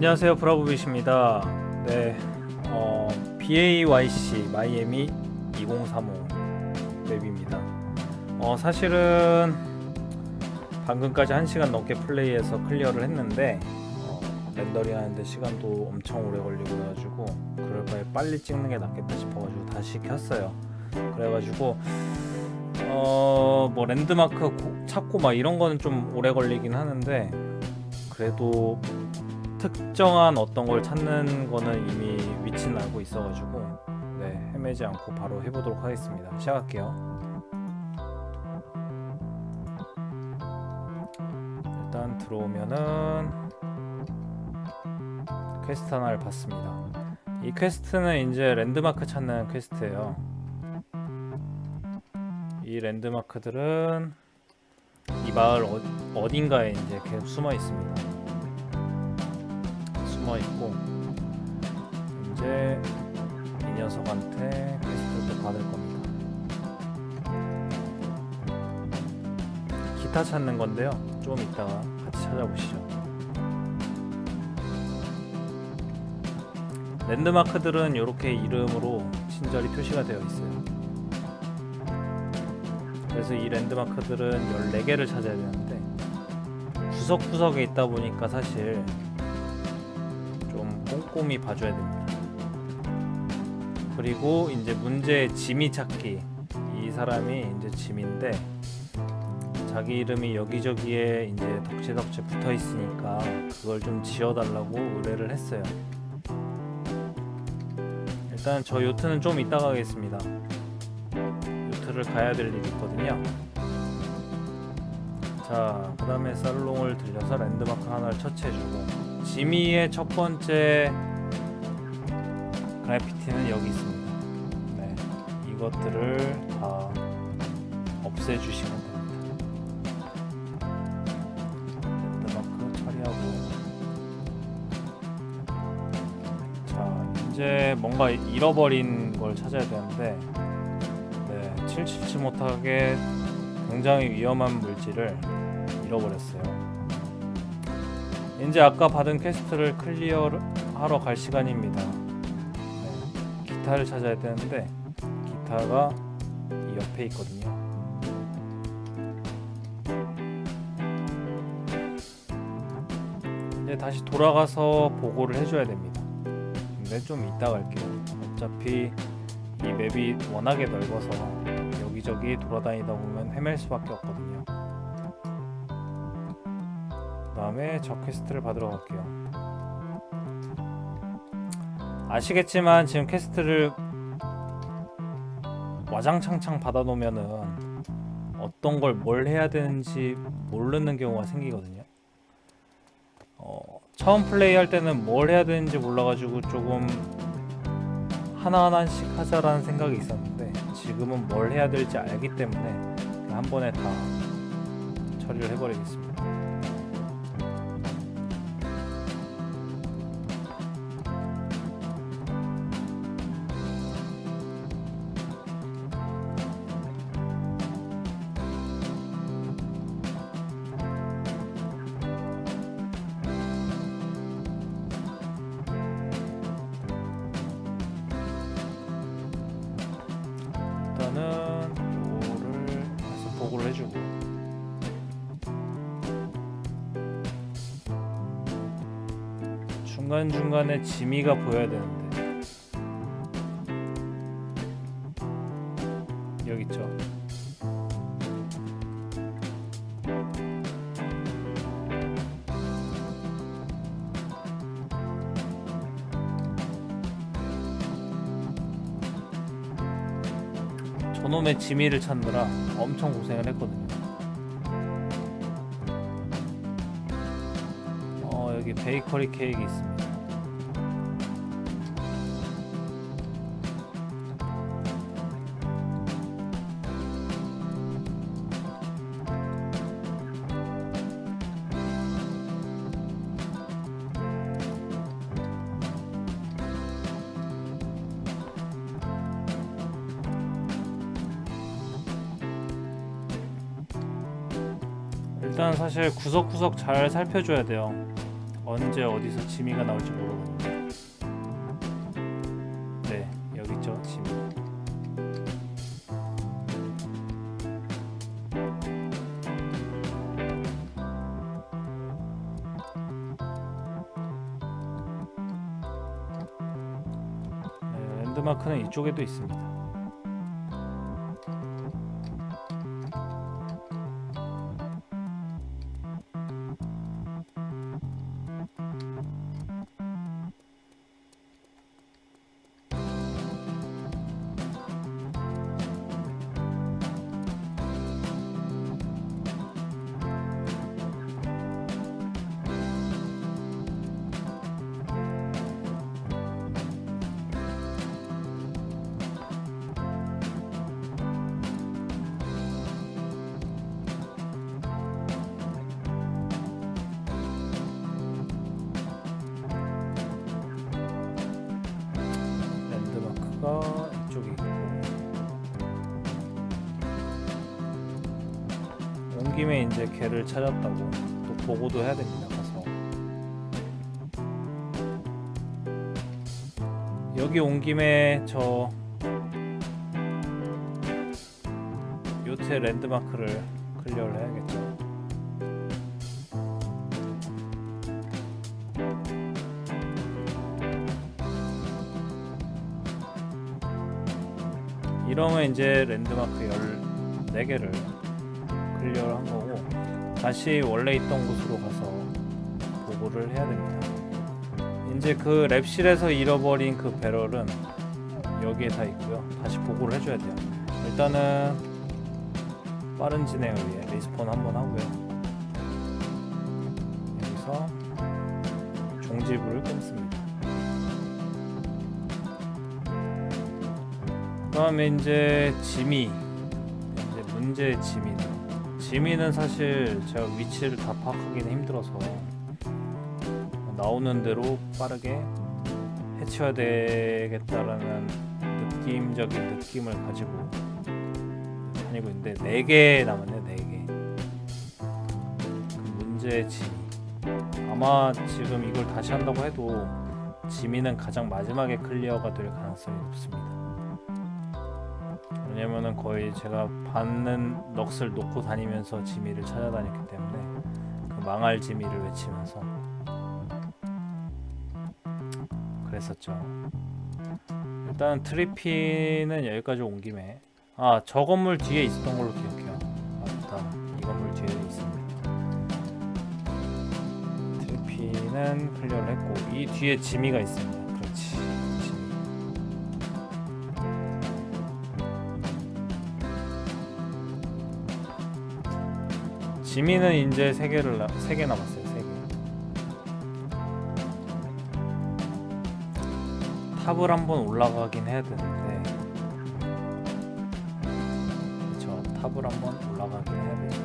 안녕하세요 브라보빗입니다. 네, 어, BAYC 마이애미 2035 맵입니다. 어, 사실은 방금까지 1시간 넘게 플레이해서 클리어를 했는데 어, 렌더링 하는데 시간도 엄청 오래 걸리고 그래가지고 그럴 바에 빨리 찍는 게 낫겠다 싶어가지고 다시 켰어요. 그래가지고 어, 뭐 랜드마크 고- 찾고 막 이런 거는 좀 오래 걸리긴 하는데 그래도 특정한 어떤 걸 찾는 거는 이미 위치는 알고 있어가지고 네 헤매지 않고 바로 해보도록 하겠습니다. 시작할게요. 일단 들어오면은 퀘스트 하나를 받습니다. 이 퀘스트는 이제 랜드마크 찾는 퀘스트예요. 이 랜드마크들은 이 마을 어, 어딘가에 이제 계속 숨어 있습니다. 숨어 있고 이제 이 녀석한테 퀘스트를 받을 겁니다. 기타 찾는 건데요. 좀 이따가 같이 찾아보시죠. 랜드마크들은 이렇게 이름으로 친절히 표시가 되어 있어요. 그래서 이 랜드마크들은 14개를 찾아야 되는데 구석구석에 있다 보니까 사실 좀 꼼꼼히 봐줘야 됩니다. 그리고 이제 문제 지미 찾기 이 사람이 이제 짐인데 자기 이름이 여기저기에 이제 덕지덕지 붙어 있으니까 그걸 좀 지워달라고 의뢰를 했어요. 일단 저 요트는 좀 이따 가겠습니다. 요트를 가야 될 일이 있거든요. 자, 그 다음에 살롱을 들려서 랜드마크 하나를 처치해주고 지미의 첫 번째 그래피티는 여기 있습니다. 네, 이것들을 다 없애주시면 됩니다. 랜드마크 처리하고 자, 이제 뭔가 잃어버린 걸 찾아야 되는데 네, 칠칠치 못하게 굉장히 위험한 물질을 잃어버렸어요. 이제 아까 받은 퀘스트를 클리어하러 갈 시간입니다. 네, 기타를 찾아야 되는데 기타가 이 옆에 있거든요. 이제 다시 돌아가서 보고를 해줘야 됩니다. 근데 좀 이따 갈게요. 어차피 이 맵이 워낙에 넓어서 여기저기 돌아다니다 보면 헤맬 수밖에 없거든요. 다음에 저 퀘스트를 받으러 갈게요. 아시겠지만 지금 퀘스트를 와장창창 받아놓으면은 어떤 걸 뭘 해야 되는지 모르는 경우가 생기거든요. 어, 처음 플레이할 때는 뭘 해야 되는지 몰라가지고 조금 하나하나씩 하자라는 생각이 있었는데 지금은 뭘 해야 될지 알기 때문에 한 번에 다 처리를 해버리겠습니다. 일단은 요거를 해서 보고를 해주고. 중간 중간에 지미가 보여야 되는데 저놈의 지미를 찾느라 엄청 고생을 했거든요. 어, 여기 베이커리 케이크 있습니다. 일단 사실 구석구석 잘 살펴줘야 돼요. 언제 어디서 지미가 나올지 모르거든요. 네, 여기 있죠, 지미. 네, 랜드마크는 이쪽에도 있습니다. 김에 이제 걔를 찾았다고 또 보고도 해야 됩니다 가서. 여기 온 김에 저 요트의 랜드마크를 클리어를 해야겠죠. 이러면 이제 랜드마크 14개를 클리어를 한 거고 다시 원래 있던 곳으로 가서 보고를 해야 됩니다. 이제 그 랩실에서 잃어버린 그 배럴은 여기에 다 있고요. 다시 보고를 해줘야 돼요. 일단은 빠른 진행을 위해 리스폰 한번 하고요. 여기서 종지부를 끊습니다. 그 다음에 이제 지미 이제 문제의 지미는 지미는 사실 제가 위치를 다 파악하기는 힘들어서 나오는 대로 빠르게 해치워야 되겠다라는 느낌적인 느낌을 가지고 다니고 있는데 4개 남았네요 4개. 그 문제의 지미 아마 지금 이걸 다시 한다고 해도 지미는 가장 마지막에 클리어가 될 가능성이 높습니다 왜냐면은 거의 제가 받는 넋을 놓고 다니면서 지미를 찾아다녔기 때문에 그 망할 지미를 외치면서 그랬었죠. 일단 트리피는 여기까지 온 김에 아 저 건물 뒤에 있었던 걸로 기억해요. 맞다 이 건물 뒤에 있습니다. 트리피는 클리어를 했고 이 뒤에 지미가 있습니다. 그렇지. 지미는 이제 세 개를 나- 세개 남았어요. 세 개. 탑을 한번 올라가긴 해야 되는데, 그렇죠. 탑을 한번 올라가긴 해야 되죠.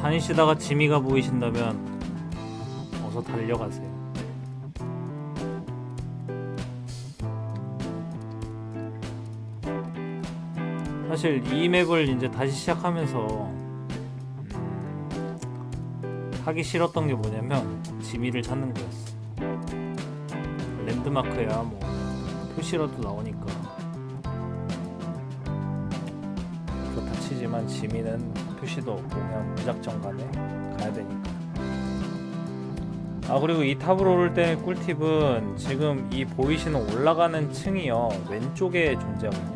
다니시다가 지미가 보이신다면 어서 달려가세요. 사실 이 맵을 이제 다시 시작하면서 음, 하기 싫었던 게 뭐냐면 지미를 찾는 거였어. 랜드마크야 뭐 표시라도 나오니까 그렇다 치지만 지미는 표시도 없고 그냥 무작정 간에 가야 되니까. 아 그리고 이 탑을 오를 때 꿀팁은 지금 이 보이시는 올라가는 층이요 왼쪽에 존재하거든요.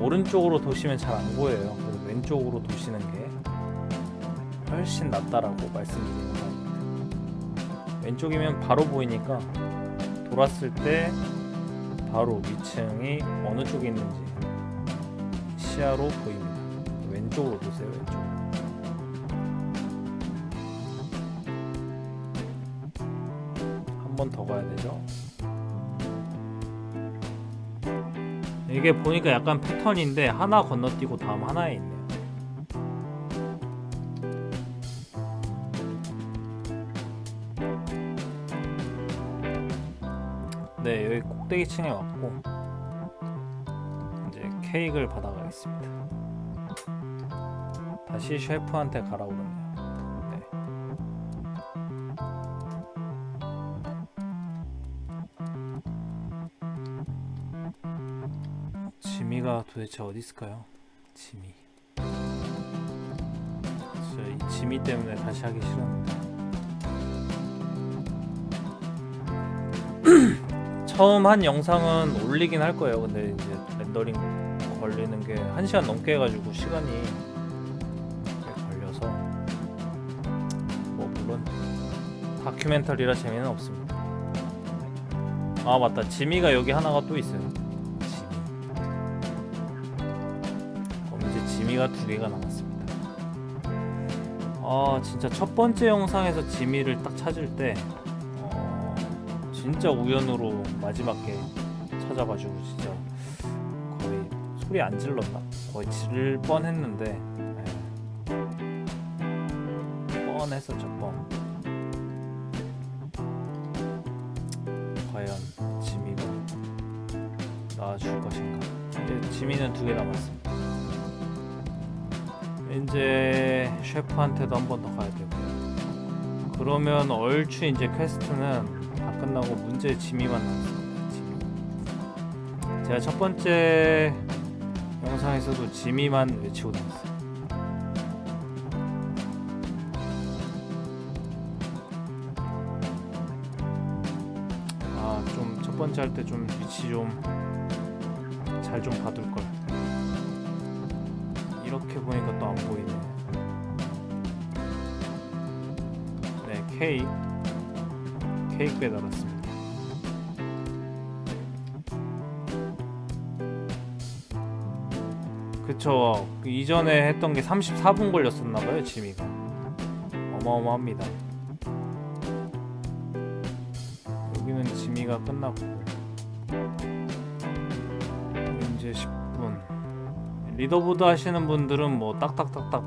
오른쪽으로 도시면 잘 안 보여요. 그래서 왼쪽으로 도시는 게 훨씬 낫다라고 말씀드리는 겁니다. 왼쪽이면 바로 보이니까 돌았을 때 바로 위층이 어느 쪽에 있는지 시야로 보입니다. 왼쪽으로 보세요. 왼쪽. 한 번 더 가야 되죠. 이게 보니까 약간 패턴인데 하나 건너뛰고 다음 하나에 있네요. 네, 여기 꼭대기층에 왔고 이제 케이크를 받아가겠습니다. 다시 셰프한테 가라 그러네요. 지미가 도대체 어디 있을까요? 지미. 진짜 이 지미 때문에 다시 하기 싫었는데. 처음 한 영상은 올리긴 할 거예요. 근데 이제 렌더링 걸리는 게 1시간 넘게 해가지고 시간이 꽤 걸려서 뭐 물론 다큐멘터리라 재미는 없습니다. 아 맞다 지미가 여기 하나가 또 있어요. 지미가 두 개가 남았습니다. 아 진짜 첫 번째 영상에서 지미를 딱 찾을 때 어, 진짜 우연으로 마지막에 찾아가지고 진짜 거의 소리 안 질렀나? 거의 지를 뻔했는데 예. 뻔했었죠 뻔. 과연 지미가 나와줄 것인가? 이제 지미는 두 개 남았습니다. 이제 셰프한테도 한 번 더 가야 되고. 그러면 얼추 이제 퀘스트는 다 끝나고 문제 지미만 남았습니다. 지미. 제가 첫 번째 영상에서도 지미만 외치고 다녔어요. 아, 좀 첫 번째 할 때 좀 위치 좀 잘좀 봐둘 걸. 이렇게 보니까 또 안 보이네. 네, 케이크. 케이크 배달왔습니다. 그쵸. 그 이전에 했던 게 34분 걸렸었나 봐요, 지미가. 어마어마합니다. 여기는 지미가 끝났고. 리더보드 하시는 분들은 뭐 딱딱딱딱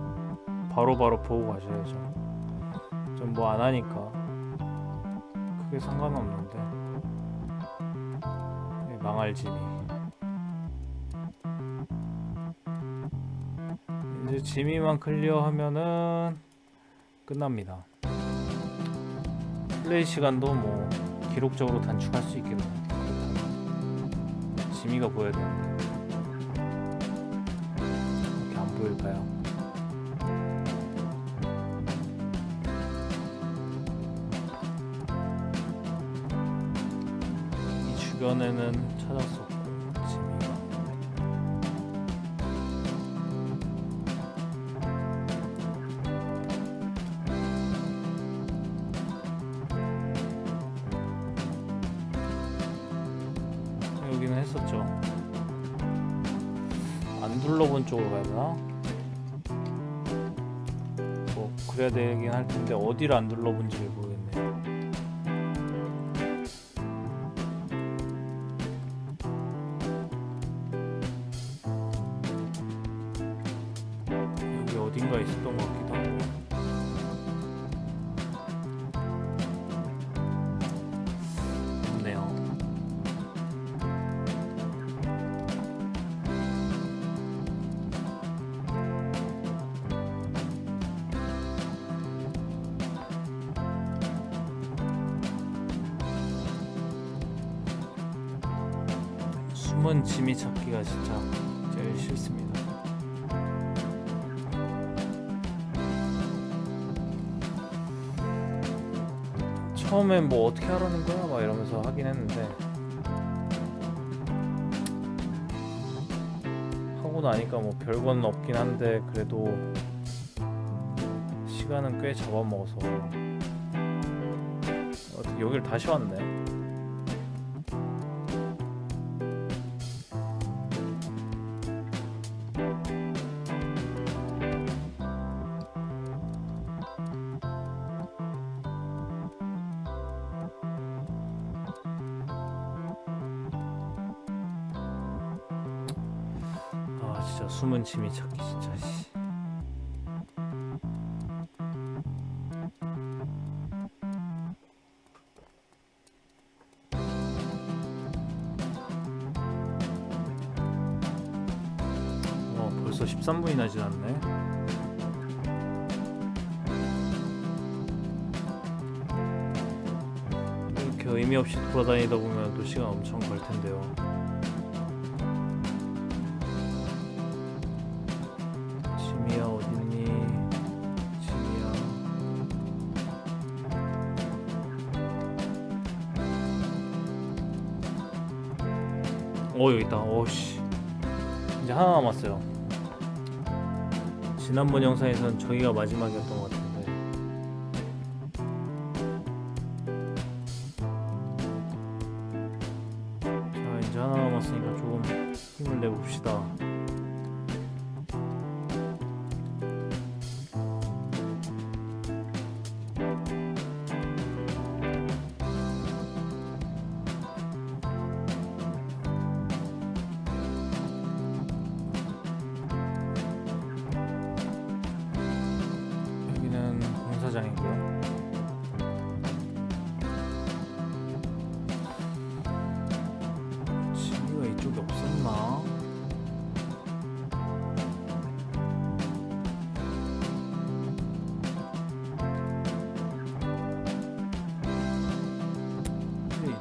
바로바로 보고 가셔야죠. 전뭐안 하니까 크게 상관없는데 네, 망할 지미. 이제 지미만 클리어하면은 끝납니다. 플레이 시간도 뭐 기록적으로 단축할 수. 그렇다면. 지미가 보여야 되는데 보일까요? 이 주변에는 찾았었고 되긴 할 텐데 어디를 안 둘러본지 모르겠네. 숨은 지미 찾기가 진짜 제일 싫습니다. 처음엔 뭐 어떻게 하라는 거야? 막 이러면서 하긴 했는데 하고 나니까 뭐 별건 없긴 한데 그래도 시간은 꽤 잡아먹어서 어떻게 여길 다시 왔네. 숨은 짐이 찾기 진짜 씨. 어 벌써 13분이나 지났네 의미 없이 돌아다니다 보면 또 시간 엄청 걸 텐데요 어 여기 있다. 오씨. 이제 하나 남았어요. 지난번 영상에서는 저기가 마지막이었던 것 같은데. 자 이제 하나 남았으니까 조금 힘을 내봅시다.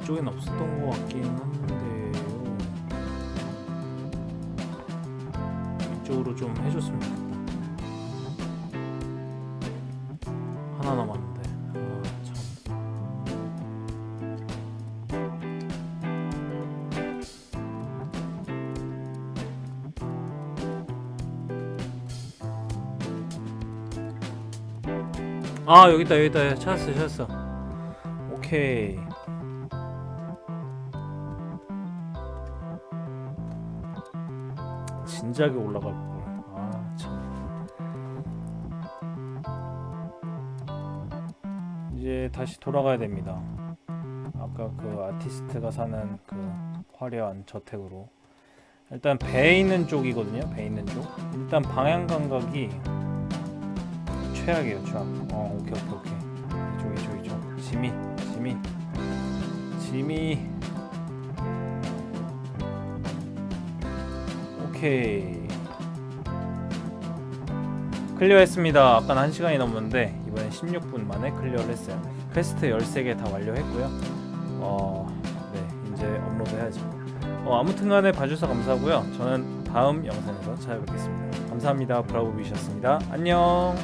이쪽엔 없었던 것 같긴 한데요. 이쪽으로 좀 해줬으면 좋겠다. 하나 남았는데. 아, 참. 아 여기 있다 여기 있다 찾았어 찾았어 오케이 진작에 올라갈 걸아참. 이제 다시 돌아가야 됩니다. 아까 그 아티스트가 사는 그 화려한 저택으로. 일단 배 있는 쪽이거든요 배 있는 쪽. 일단 방향 감각이 최악이에요 최악. 어 오케이 오케이 오케이. 이쪽 이쪽 이쪽. 지미 지미. 지미 오케이. 클리어했습니다. 아까는 1시간이 넘었는데 이번엔 16분 만에 클리어를 했어요. 퀘스트 13개 다 완료했고요. 어 네 이제 업로드 해야죠. 어, 아무튼간에 봐주셔서 감사하고요. 저는 다음 영상에서 찾아뵙겠습니다. 감사합니다. 브라보 비셨습니다. 안녕